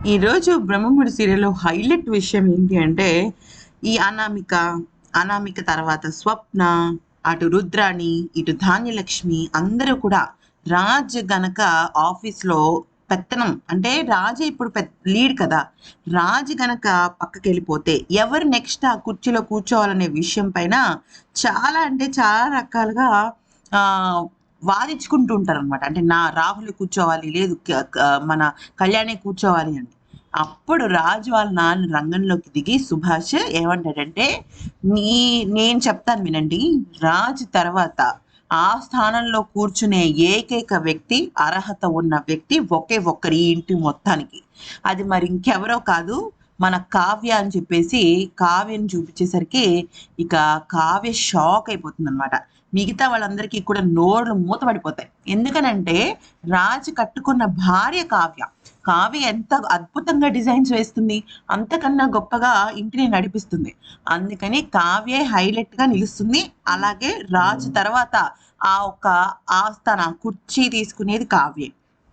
ఈరోజు బ్రహ్మముడి సీరియల్లో హైలైట్ విషయం ఏంటి అంటే ఈ అనామిక అనామిక తర్వాత స్వప్న అటు రుద్రాణి ఇటు ధాన్యలక్ష్మి అందరూ కూడా రాజ్ గనక ఆఫీస్లో పెత్తనం అంటే రాజు ఇప్పుడు పెద్ద లీడ్ కదా రాజు గనక పక్కకి వెళ్ళిపోతే ఎవరు నెక్స్ట్ ఆ కుర్చీలో కూర్చోవాలనే విషయం పైన చాలా అంటే చాలా రకాలుగా వాదించుకుంటూ ఉంటారు అనమాట అంటే నా రాహుల్ కూర్చోవాలి లేదు మన కళ్యాణి కూర్చోవాలి అని అప్పుడు రాజు వాళ్ళ నాన్న రంగంలోకి దిగి సుభాష్ ఏమంటాడంటే నీ నేను చెప్తాను వినండి రాజు తర్వాత ఆ స్థానంలో కూర్చునే ఏకైక వ్యక్తి అర్హత ఉన్న వ్యక్తి ఒకే ఒక్కరి ఇంటి మొత్తానికి. అది మరి ఇంకెవరో కాదు మన కావ్య అని చెప్పేసి కావ్యని చూపించేసరికి ఇక కావ్య షాక్ అయిపోతుంది అనమాట మిగతా వాళ్ళందరికీ కూడా నోళ్ళు మూతపడిపోతాయి ఎందుకనంటే రాజు కట్టుకున్న భార్య కావ్య. కావ్య ఎంత అద్భుతంగా డిజైన్స్ వేస్తుంది అంతకన్నా గొప్పగా ఇంటిని నడిపిస్తుంది. అందుకని కావ్య హైలైట్గా నిలుస్తుంది. అలాగే రాజు తర్వాత ఆ ఒక్క ఆస్థాన కుర్చీ తీసుకునేది కావ్యే.